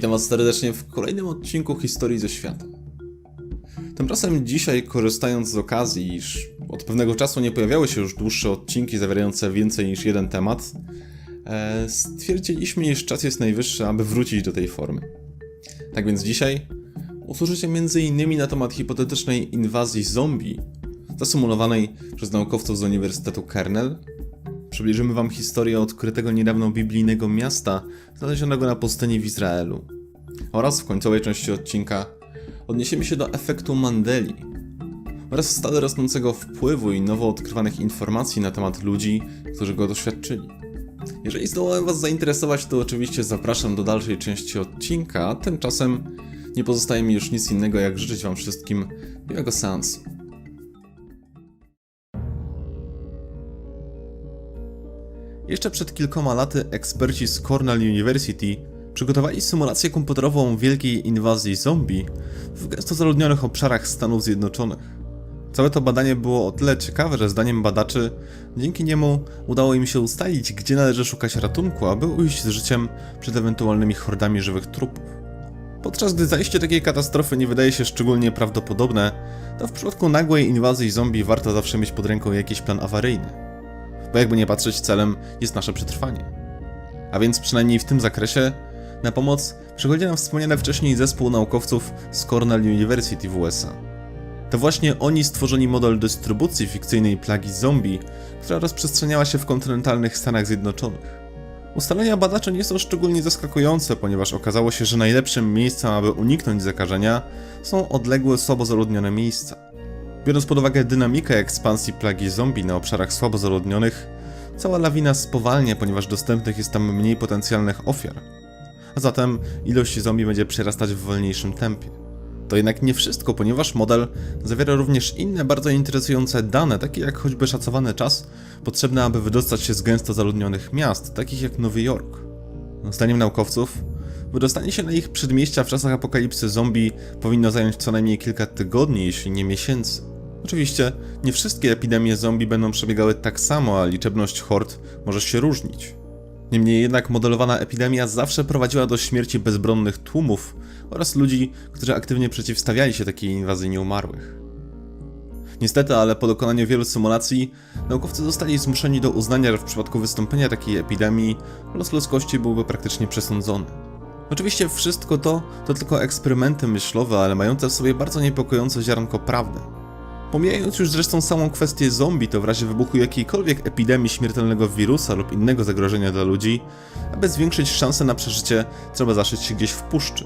Witam Was serdecznie w kolejnym odcinku Historii ze świata. Tymczasem dzisiaj, korzystając z okazji, iż od pewnego czasu nie pojawiały się już dłuższe odcinki zawierające więcej niż jeden temat, e, stwierdziliśmy, iż czas jest najwyższy, aby wrócić do tej formy. Tak więc dzisiaj usłyszycie m.in. na temat hipotetycznej inwazji zombie, zasymulowanej przez naukowców z Uniwersytetu Kernel, Przybliżymy Wam historię odkrytego niedawno biblijnego miasta znalezionego na pustyni w Izraelu. Oraz w końcowej części odcinka odniesiemy się do efektu Mandeli oraz stale rosnącego wpływu i nowo odkrywanych informacji na temat ludzi, którzy go doświadczyli. Jeżeli zdołałem Was zainteresować, to oczywiście zapraszam do dalszej części odcinka, tymczasem nie pozostaje mi już nic innego jak życzyć Wam wszystkim miłego seansu. Jeszcze przed kilkoma laty eksperci z Cornell University przygotowali symulację komputerową wielkiej inwazji zombie w gęsto zaludnionych obszarach Stanów Zjednoczonych. Całe to badanie było o tyle ciekawe, że zdaniem badaczy dzięki niemu udało im się ustalić, gdzie należy szukać ratunku, aby ujść z życiem przed ewentualnymi hordami żywych trupów. Podczas gdy zajście takiej katastrofy nie wydaje się szczególnie prawdopodobne, to w przypadku nagłej inwazji zombie warto zawsze mieć pod ręką jakiś plan awaryjny bo jakby nie patrzeć, celem jest nasze przetrwanie. A więc przynajmniej w tym zakresie na pomoc przychodzi nam wspomniany wcześniej zespół naukowców z Cornell University w USA. To właśnie oni stworzyli model dystrybucji fikcyjnej plagi zombie, która rozprzestrzeniała się w kontynentalnych Stanach Zjednoczonych. Ustalenia badaczy nie są szczególnie zaskakujące, ponieważ okazało się, że najlepszym miejscem, aby uniknąć zakażenia, są odległe, słabo zaludnione miejsca. Biorąc pod uwagę dynamikę ekspansji plagi zombie na obszarach słabo zaludnionych, cała lawina spowalnia, ponieważ dostępnych jest tam mniej potencjalnych ofiar. A zatem ilość zombie będzie przyrastać w wolniejszym tempie. To jednak nie wszystko, ponieważ model zawiera również inne bardzo interesujące dane, takie jak choćby szacowany czas potrzebny, aby wydostać się z gęsto zaludnionych miast, takich jak Nowy Jork. Zdaniem naukowców, wydostanie się na ich przedmieścia w czasach apokalipsy zombie powinno zająć co najmniej kilka tygodni, jeśli nie miesięcy. Oczywiście, nie wszystkie epidemie zombie będą przebiegały tak samo, a liczebność hord może się różnić. Niemniej jednak modelowana epidemia zawsze prowadziła do śmierci bezbronnych tłumów oraz ludzi, którzy aktywnie przeciwstawiali się takiej inwazji nieumarłych. Niestety, ale po dokonaniu wielu symulacji, naukowcy zostali zmuszeni do uznania, że w przypadku wystąpienia takiej epidemii los ludzkości byłby praktycznie przesądzony. Oczywiście wszystko to to tylko eksperymenty myślowe, ale mające w sobie bardzo niepokojące ziarnko prawdy. Pomijając już zresztą samą kwestię zombie, to w razie wybuchu jakiejkolwiek epidemii śmiertelnego wirusa lub innego zagrożenia dla ludzi, aby zwiększyć szanse na przeżycie, trzeba zaszyć się gdzieś w puszczy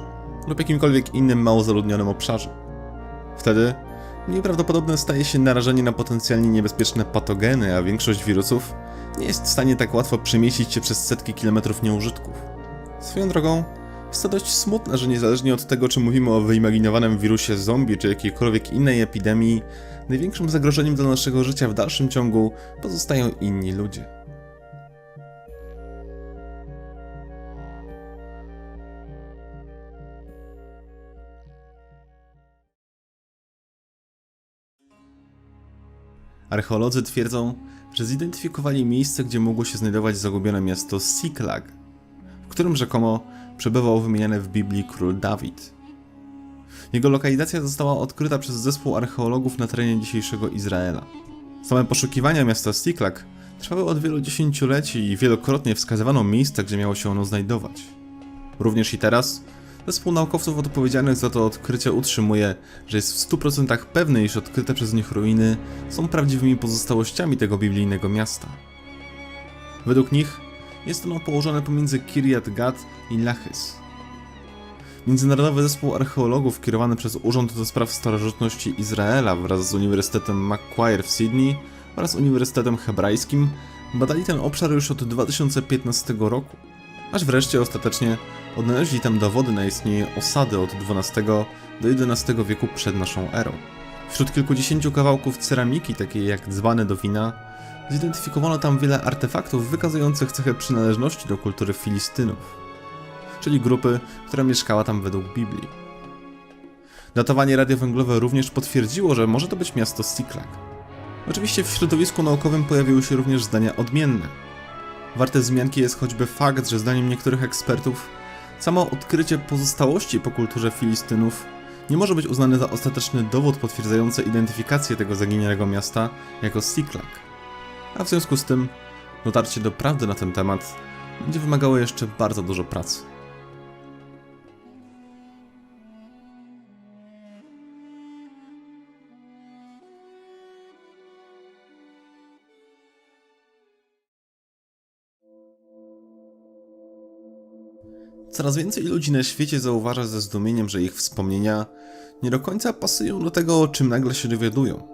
lub jakimkolwiek innym mało zaludnionym obszarze. Wtedy mniej prawdopodobne staje się narażenie na potencjalnie niebezpieczne patogeny, a większość wirusów nie jest w stanie tak łatwo przemieścić się przez setki kilometrów nieużytków. Swoją drogą, jest to dość smutne, że niezależnie od tego, czy mówimy o wyimaginowanym wirusie zombie, czy jakiejkolwiek innej epidemii, największym zagrożeniem dla naszego życia w dalszym ciągu pozostają inni ludzie. Archeolodzy twierdzą, że zidentyfikowali miejsce, gdzie mogło się znajdować zagubione miasto Siklag, którym rzekomo przebywał wymieniany w Biblii król Dawid. Jego lokalizacja została odkryta przez zespół archeologów na terenie dzisiejszego Izraela. Same poszukiwania miasta Siklag trwały od wielu dziesięcioleci i wielokrotnie wskazywano miejsca, gdzie miało się ono znajdować. Również i teraz zespół naukowców odpowiedzialnych za to odkrycie utrzymuje, że jest w 100% pewny, iż odkryte przez nich ruiny są prawdziwymi pozostałościami tego biblijnego miasta. Według nich jest ono położone pomiędzy Kiryat Gat i Lachys. Międzynarodowy zespół archeologów kierowany przez Urząd do Spraw Starożytności Izraela wraz z Uniwersytetem Macquarie w Sydney oraz Uniwersytetem Hebrajskim badali ten obszar już od 2015 roku, aż wreszcie ostatecznie odnaleźli tam dowody na istnienie osady od XII do XI wieku przed naszą erą. Wśród kilkudziesięciu kawałków ceramiki, takiej jak dzbany do wina, zidentyfikowano tam wiele artefaktów wykazujących cechę przynależności do kultury Filistynów czyli grupy, która mieszkała tam według Biblii. Datowanie radiowęglowe również potwierdziło, że może to być miasto Siklag. Oczywiście w środowisku naukowym pojawiły się również zdania odmienne. Warte wzmianki jest choćby fakt, że zdaniem niektórych ekspertów Samo odkrycie pozostałości po kulturze Filistynów nie może być uznane za ostateczny dowód potwierdzający identyfikację tego zaginionego miasta jako Siklak. A w związku z tym dotarcie do prawdy na ten temat będzie wymagało jeszcze bardzo dużo pracy. Coraz więcej ludzi na świecie zauważa ze zdumieniem, że ich wspomnienia nie do końca pasują do tego, o czym nagle się dowiadują.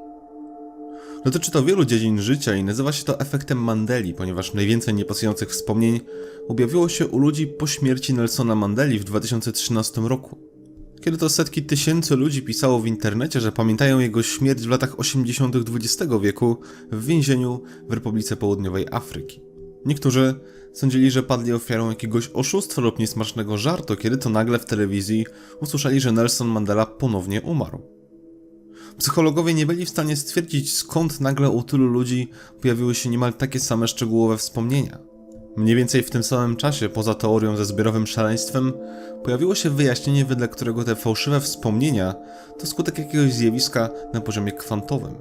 Dotyczy to wielu dziedzin życia i nazywa się to efektem Mandeli, ponieważ najwięcej niepasujących wspomnień objawiło się u ludzi po śmierci Nelsona Mandeli w 2013 roku. Kiedy to setki tysięcy ludzi pisało w internecie, że pamiętają jego śmierć w latach 80. XX wieku w więzieniu w Republice Południowej Afryki. Niektórzy sądzili, że padli ofiarą jakiegoś oszustwa lub niesmacznego żartu, kiedy to nagle w telewizji usłyszeli, że Nelson Mandela ponownie umarł. Psychologowie nie byli w stanie stwierdzić, skąd nagle u tylu ludzi pojawiły się niemal takie same szczegółowe wspomnienia. Mniej więcej w tym samym czasie, poza teorią ze zbiorowym szaleństwem, pojawiło się wyjaśnienie, wedle którego te fałszywe wspomnienia to skutek jakiegoś zjawiska na poziomie kwantowym.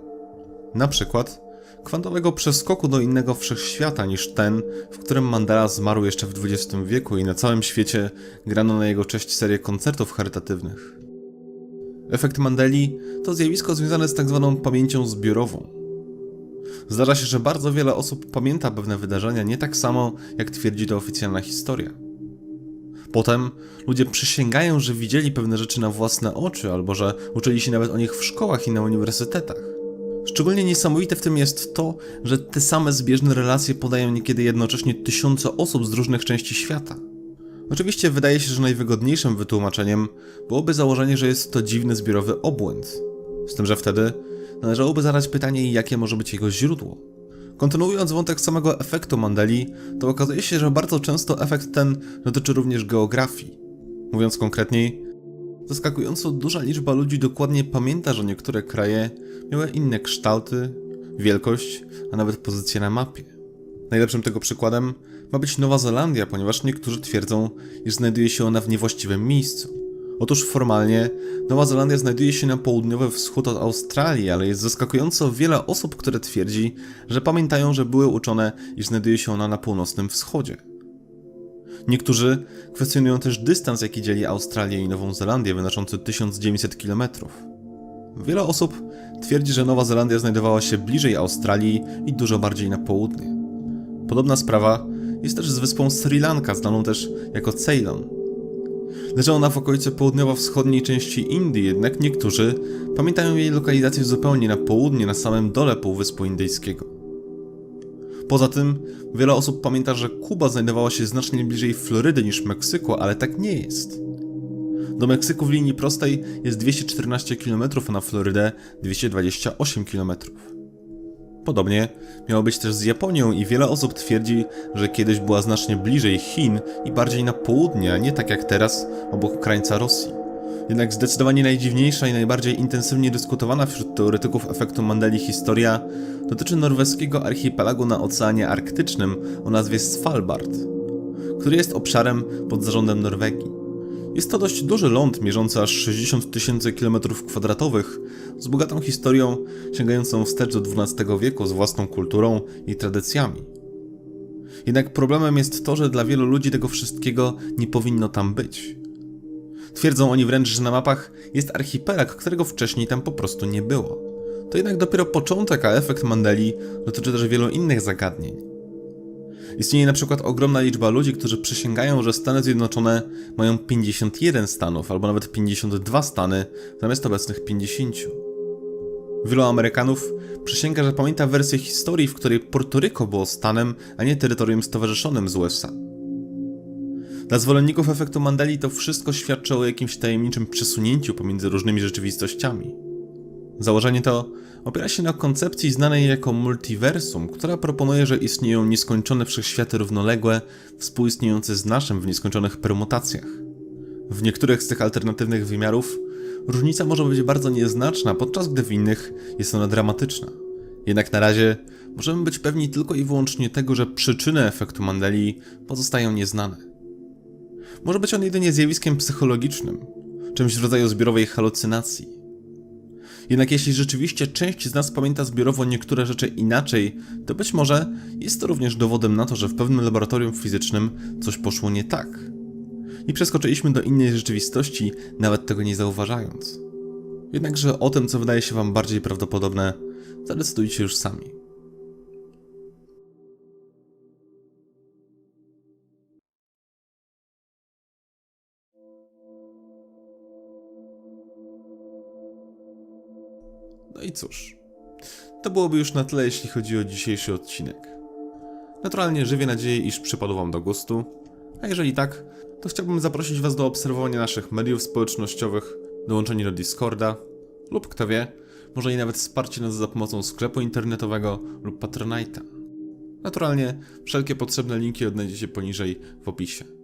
Na przykład kwantowego przeskoku do innego wszechświata niż ten, w którym Mandela zmarł jeszcze w XX wieku i na całym świecie grano na jego cześć serię koncertów charytatywnych. Efekt Mandeli to zjawisko związane z tak zwaną pamięcią zbiorową. Zdarza się, że bardzo wiele osób pamięta pewne wydarzenia nie tak samo, jak twierdzi to oficjalna historia. Potem ludzie przysięgają, że widzieli pewne rzeczy na własne oczy, albo że uczyli się nawet o nich w szkołach i na uniwersytetach. Szczególnie niesamowite w tym jest to, że te same zbieżne relacje podają niekiedy jednocześnie tysiące osób z różnych części świata. Oczywiście wydaje się, że najwygodniejszym wytłumaczeniem byłoby założenie, że jest to dziwny zbiorowy obłęd. Z tym, że wtedy należałoby zadać pytanie, jakie może być jego źródło. Kontynuując wątek samego efektu Mandeli, to okazuje się, że bardzo często efekt ten dotyczy również geografii. Mówiąc konkretniej, zaskakująco duża liczba ludzi dokładnie pamięta, że niektóre kraje miały inne kształty, wielkość, a nawet pozycję na mapie. Najlepszym tego przykładem ma być Nowa Zelandia, ponieważ niektórzy twierdzą, iż znajduje się ona w niewłaściwym miejscu. Otóż formalnie Nowa Zelandia znajduje się na południowy wschód od Australii, ale jest zaskakująco wiele osób, które twierdzi, że pamiętają, że były uczone, iż znajduje się ona na północnym wschodzie. Niektórzy kwestionują też dystans, jaki dzieli Australię i Nową Zelandię, wynoszący 1900 km. Wiele osób twierdzi, że Nowa Zelandia znajdowała się bliżej Australii i dużo bardziej na południe. Podobna sprawa jest też z wyspą Sri Lanka, znaną też jako Ceylon. Leży ona w okolicy południowo-wschodniej części Indii, jednak niektórzy pamiętają jej lokalizację zupełnie na południe, na samym dole Półwyspu Indyjskiego. Poza tym, wiele osób pamięta, że Kuba znajdowała się znacznie bliżej Florydy niż Meksyku, ale tak nie jest. Do Meksyku w linii prostej jest 214 km, a na Florydę 228 km. Podobnie miało być też z Japonią i wiele osób twierdzi, że kiedyś była znacznie bliżej Chin i bardziej na południe, a nie tak jak teraz obok krańca Rosji. Jednak zdecydowanie najdziwniejsza i najbardziej intensywnie dyskutowana wśród teoretyków efektu Mandeli historia dotyczy norweskiego archipelagu na Oceanie Arktycznym o nazwie Svalbard, który jest obszarem pod zarządem Norwegii. Jest to dość duży ląd, mierzący aż 60 tysięcy km2, z bogatą historią sięgającą wstecz do XII wieku, z własną kulturą i tradycjami. Jednak problemem jest to, że dla wielu ludzi tego wszystkiego nie powinno tam być. Twierdzą oni wręcz, że na mapach jest archipelag, którego wcześniej tam po prostu nie było. To jednak dopiero początek, a efekt Mandeli dotyczy też wielu innych zagadnień. Istnieje na przykład ogromna liczba ludzi, którzy przysięgają, że Stany Zjednoczone mają 51 stanów albo nawet 52 stany zamiast obecnych 50. Wielu Amerykanów przysięga, że pamięta wersję historii, w której Portoryko było stanem, a nie terytorium stowarzyszonym z USA. Dla zwolenników efektu Mandeli to wszystko świadczy o jakimś tajemniczym przesunięciu pomiędzy różnymi rzeczywistościami. Założenie to opiera się na koncepcji znanej jako multiversum, która proponuje, że istnieją nieskończone wszechświaty równoległe, współistniejące z naszym w nieskończonych permutacjach. W niektórych z tych alternatywnych wymiarów różnica może być bardzo nieznaczna, podczas gdy w innych jest ona dramatyczna. Jednak na razie możemy być pewni tylko i wyłącznie tego, że przyczyny efektu Mandeli pozostają nieznane. Może być on jedynie zjawiskiem psychologicznym, czymś w rodzaju zbiorowej halucynacji. Jednak jeśli rzeczywiście część z nas pamięta zbiorowo niektóre rzeczy inaczej, to być może jest to również dowodem na to, że w pewnym laboratorium fizycznym coś poszło nie tak. I przeskoczyliśmy do innej rzeczywistości, nawet tego nie zauważając. Jednakże o tym, co wydaje się Wam bardziej prawdopodobne, zadecydujcie już sami. I cóż, to byłoby już na tyle, jeśli chodzi o dzisiejszy odcinek. Naturalnie żywię nadzieję, iż przypadł Wam do gustu, a jeżeli tak, to chciałbym zaprosić Was do obserwowania naszych mediów społecznościowych, dołączenia do Discorda lub kto wie, może i nawet wsparcie nas za pomocą sklepu internetowego lub Patronite'a. Naturalnie wszelkie potrzebne linki odnajdziecie poniżej w opisie.